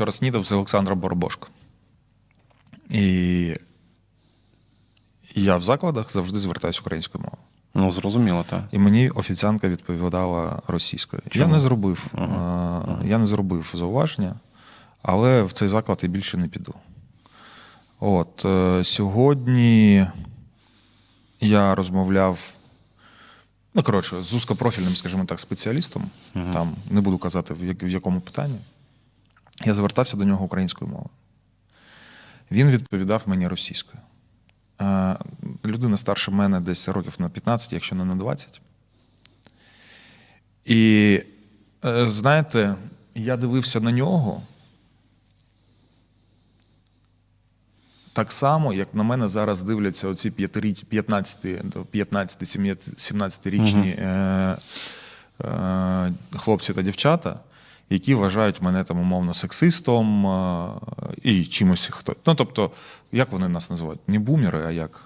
вчора снідав з Олександром Боробошко. І я в закладах завжди звертаюся українською мовою. Ну, зрозуміло, так. І мені офіціантка відповідала російською. Чому? Я не зробив, е, я не зробив зауваження, але в цей заклад я більше не піду. От е, сьогодні я розмовляв. Ну, коротше, з узкопрофільним, скажімо так, спеціалістом, там не буду казати, в якому питанні. Я звертався до нього українською мовою. Він відповідав мені російською. Е, Людина старше мене десь років на 15, якщо не на 20. І е, знаєте, я дивився на нього так само, як на мене зараз дивляться оці 15, 15 17-річні е, е, хлопці та дівчата, які вважають мене там умовно сексистом і чимось хто. Ну, тобто, як вони нас називають? Не бумери, а як?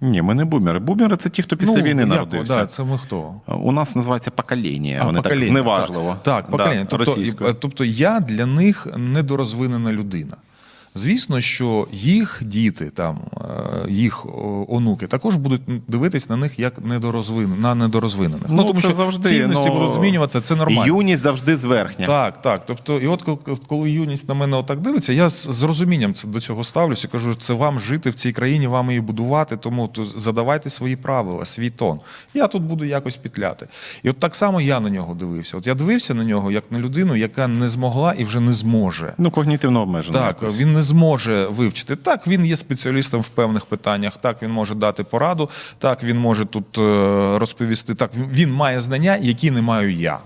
Ні, ми не бумери. Бумери це ті, хто після війни як, народився. Да, це ми хто? У нас називається покоління. А, Вони покоління, так зневажливо. Так, так покоління. Да, тобто, і- тобто я для них недорозвинена людина. Звісно, що їх діти, там, е, їх онуки також будуть дивитись на них як недорозвин, на недорозвинених. Ну, це завжди, цінності ну, будуть змінюватися, це нормально. Юність завжди зверхня. Так, так. Тобто, і от коли- юність на мене отак дивиться, я з розумінням до цього ставлюся. Кажу, це вам жити в цій країні, вам її будувати, тому задавайте свої правила, свій тон. Я тут буду якось петляти. І от так само я на нього дивився. От я дивився на нього як на людину, яка не змогла і вже не зможе. Ну, когнітивно обмежено. Так, якось. він не зможе вивчити. Так, він є спеціалістом в певних питаннях. Так, він може дати пораду. Так, він може тут е, розповісти. Так, він- має знання, які не маю я.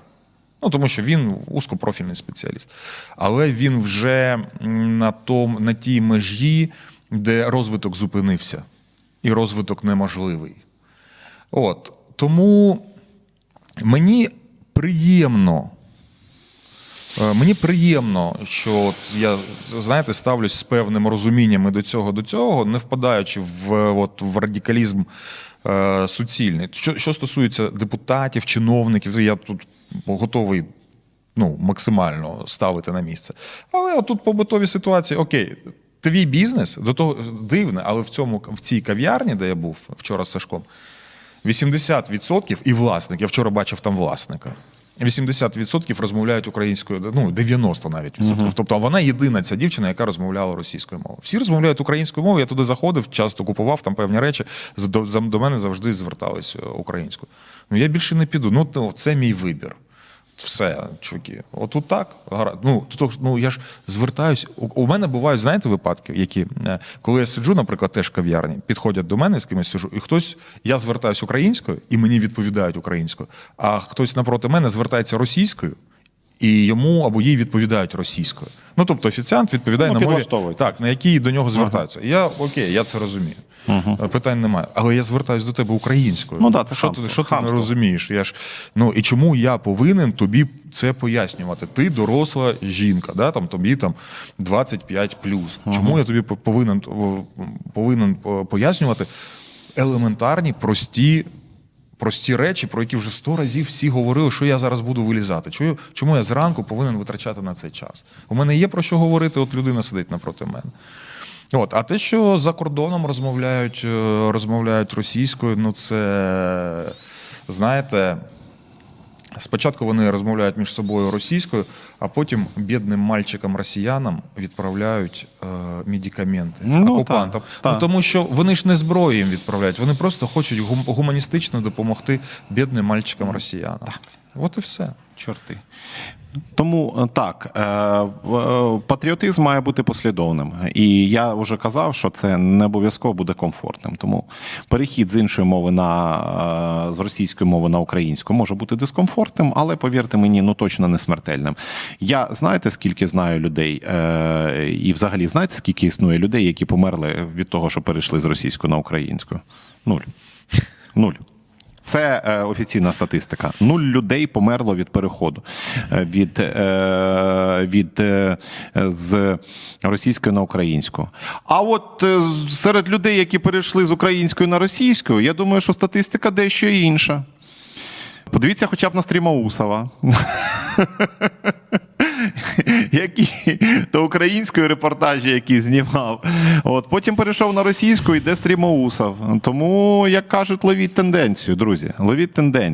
Ну, тому що він узкопрофільний спеціаліст. Але він вже на, том, на тій межі, де розвиток зупинився, і розвиток неможливий. От. Тому мені приємно. Е, Мені приємно, що от я знаєте, ставлюсь з певним розумінням і до цього до цього, не впадаючи в, от, в радикалізм е, суцільний. Що, що стосується депутатів, чиновників, я тут готовий ну, максимально ставити на місце. Але от тут побутові ситуації, окей. Твій бізнес до того дивне, але в цьому в цій кав'ярні, де я був вчора з Сашком, 80% і власник. Я вчора бачив там власника. 80% розмовляють українською, ну 90 навіть відсотків. Тобто вона єдина ця дівчина, яка розмовляла російською мовою. Всі розмовляють українською мовою. Я туди заходив, часто купував там певні речі. До, за- до мене завжди звертались е, українською. Ну я більше не піду. Ну це мій вибір. Все, чуваки, отут так. Ну, то, ну я ж звертаюсь. У, у мене бувають, знаєте, випадки, які е, коли я сиджу, наприклад, теж в кав'ярні, підходять до мене з кимось сиджу, і хтось, я звертаюсь українською, і мені відповідають українською, а хтось напроти мене звертається російською, і йому або їй відповідають російською. Ну тобто офіціант відповідає Ну, на мові, так, на якій до нього звертаються. Я окей, я це розумію. Е, Питань немає. Але я звертаюсь до тебе українською. Ну да, це що хамство, ти, що ти не розумієш? Я ж ну і чому я повинен тобі це пояснювати? Ти доросла жінка, да там тобі там 25 плюс. Чому я тобі по- повинен повинен пояснювати елементарні, прості. Прості речі, про які вже сто разів всі говорили, що я зараз буду вилізати. Чому, чому я зранку повинен витрачати на це час? У мене є про що говорити, от людина сидить напроти мене. От, а те, що за кордоном розмовляють, е, розмовляють російською, ну це знаєте. Спочатку вони розмовляють між собою російською, а потім бідним мальчикам-росіянам відправляють е, медикаменти Ну, окупантам. Та, та. Ну, тому що вони ж не зброю їм відправляють, вони просто хочуть гум- гуманістично допомогти бідним мальчикам-росіянам. От і все. Чорти. Тому е, так, е, е, патріотизм має бути послідовним. І я вже казав, що це не обов'язково буде комфортним. Тому перехід з іншої мови на з російської мови на українську може бути дискомфортним, але повірте мені, ну точно не смертельним. Я знаєте, скільки знаю людей, і взагалі знаєте, скільки існує людей, які померли від того, що перейшли з російської на українську? Нуль. Нуль. Це е, офіційна статистика. Нуль людей померло від переходу е, від, е, від з російської на українську. А от серед людей, які перейшли з української на російську, я думаю, що статистика дещо інша. Подивіться хоча б на стріма Усова. які, то української репортажі, які знімав. От, потім перейшов на російську, і де стрімоусав. Тому, як кажуть, ловіть тенденцію, друзі. Ловіть тенденцію.